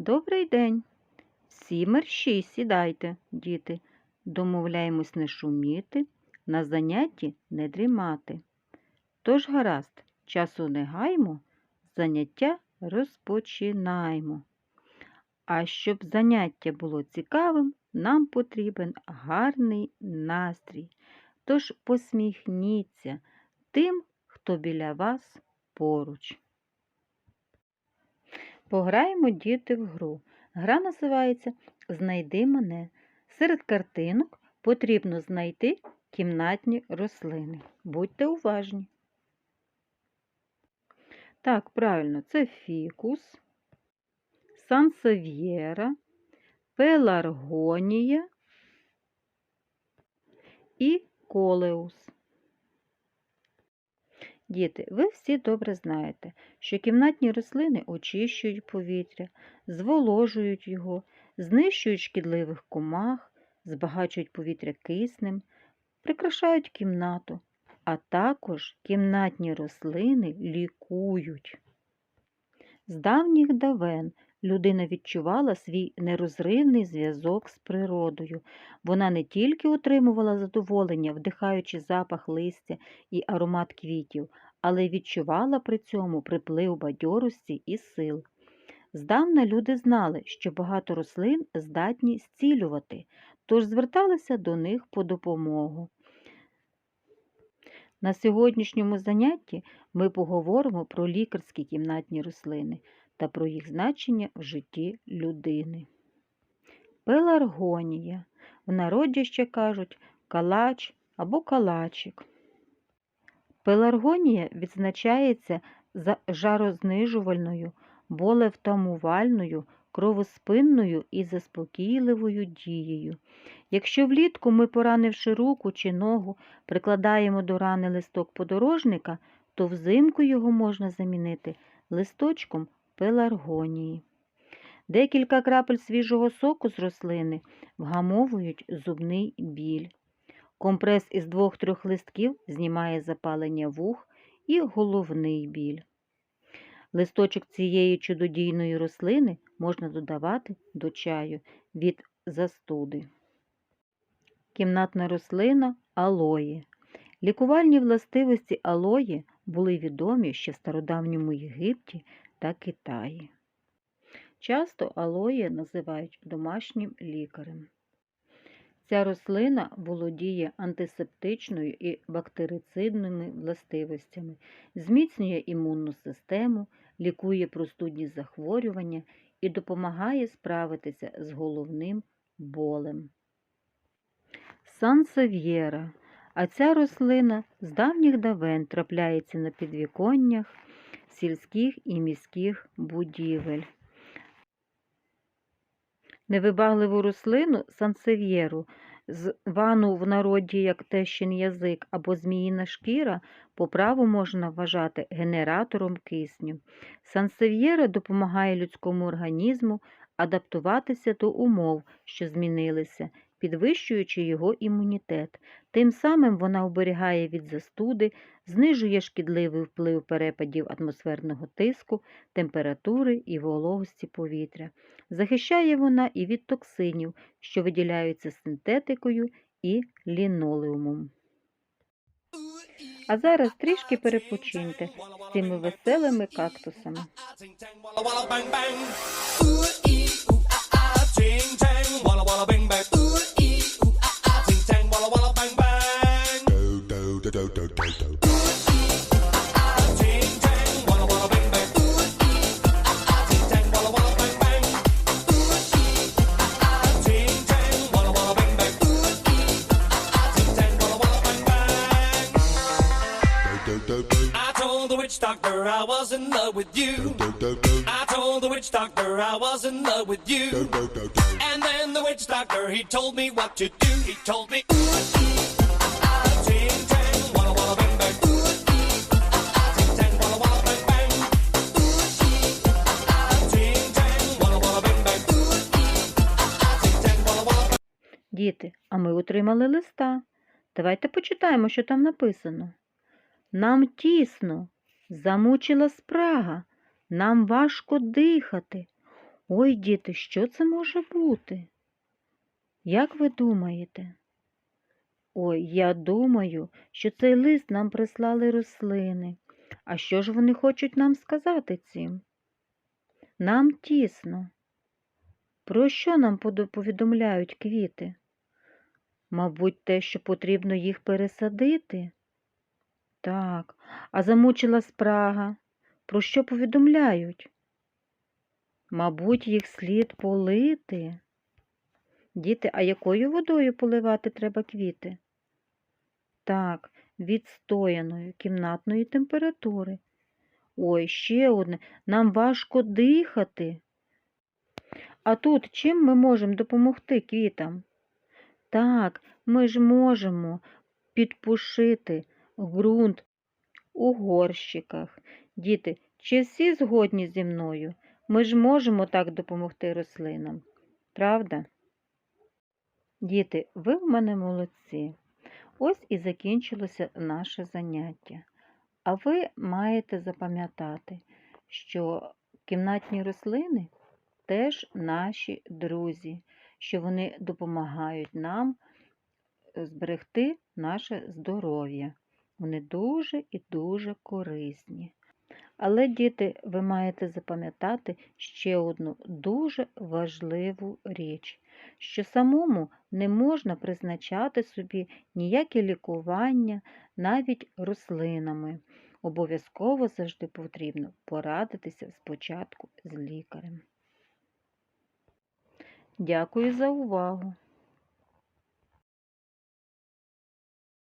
Добрий день. Всі мерщій сідайте, діти. Домовляємось не шуміти, на занятті не дрімати. Тож гаразд, часу не гаймо, заняття розпочинаємо. А щоб заняття було цікавим, нам потрібен гарний настрій. Тож посміхніться тим, хто біля вас поруч. Пограємо діти в гру. Гра називається Знайди мене. Серед картинок потрібно знайти кімнатні рослини. Будьте уважні. Так, правильно, це фікус, сансев'єра, пеларгонія і колеус. Діти, ви всі добре знаєте, що кімнатні рослини очищують повітря, зволожують його, знищують шкідливих комах, збагачують повітря киснем, прикрашають кімнату, а також кімнатні рослини лікують. З давніх давен людина відчувала свій нерозривний зв'язок з природою. Вона не тільки отримувала задоволення, вдихаючи запах листя і аромат квітів, але й відчувала при цьому приплив бадьорості і сил. Здавна люди знали, що багато рослин здатні зцілювати, тож зверталися до них по допомогу. На сьогоднішньому занятті ми поговоримо про лікарські кімнатні рослини та про їх значення в житті людини. Пеларгонія. В народі ще кажуть калач або калачик. Пеларгонія відзначається за жарознижувальною, болевтамувальною, кровоспинною і заспокійливою дією. Якщо влітку ми, поранивши руку чи ногу, прикладаємо до рани листок подорожника, то взимку його можна замінити листочком пеларгонії. Декілька крапель свіжого соку з рослини вгамовують зубний біль. Компрес із двох-трьох листків знімає запалення вух і головний біль. Листочок цієї чудодійної рослини можна додавати до чаю від застуди. Кімнатна рослина алої. Лікувальні властивості алої були відомі ще в стародавньому Єгипті та Китаї. Часто алоє називають домашнім лікарем. Ця рослина володіє антисептичною і бактерицидними властивостями, зміцнює імунну систему, лікує простудні захворювання і допомагає справитися з головним болем. Сансев'єра. А ця рослина з давніх давен трапляється на підвіконнях сільських і міських будівель. Невибагливу рослину сансев'єру, звану в народі як тещин язик або зміїна шкіра, по праву можна вважати генератором кисню. Сансев'єра допомагає людському організму адаптуватися до умов, що змінилися, підвищуючи його імунітет. Тим самим вона оберігає від застуди, знижує шкідливий вплив перепадів атмосферного тиску, температури і вологості повітря. Захищає вона і від токсинів, що виділяються синтетикою і лінолеумом. А зараз трішки перепочиньте з цими веселими кактусами. He told me what to do. He told me, ooh, ee, ah, ting, Діти, а ми отримали листа. Давайте почитаємо, що там написано. Нам тісно, замучила спрага, нам важко дихати. Ой, діти, що це може бути? Як ви думаєте? Ой, я думаю, що цей лист нам прислали рослини. А що ж вони хочуть нам сказати цим? Нам тісно. Про що нам повідомляють квіти? Мабуть, те, що потрібно їх пересадити? Так, а замучила спрага. Про що повідомляють? Мабуть, їх слід полити. Діти, а якою водою поливати треба квіти? Так, відстояної кімнатної температури. Ой, ще одне, нам важко дихати. А тут чим ми можемо допомогти квітам? Так, ми ж можемо підпушити ґрунт у горщиках. Діти, чи всі згодні зі мною? Ми ж можемо так допомогти рослинам, правда? Діти, ви в мене молодці. Ось і закінчилося наше заняття. А ви маєте запам'ятати, що кімнатні рослини теж наші друзі, що вони допомагають нам е, зберегти наше здоров'я. Вони дуже і дуже корисні. Але, діти, ви маєте запам'ятати ще одну дуже важливу річ, що самому не можна призначати собі ніяке лікування навіть рослинами. Обов'язково завжди потрібно порадитися спочатку з лікарем. Дякую за увагу!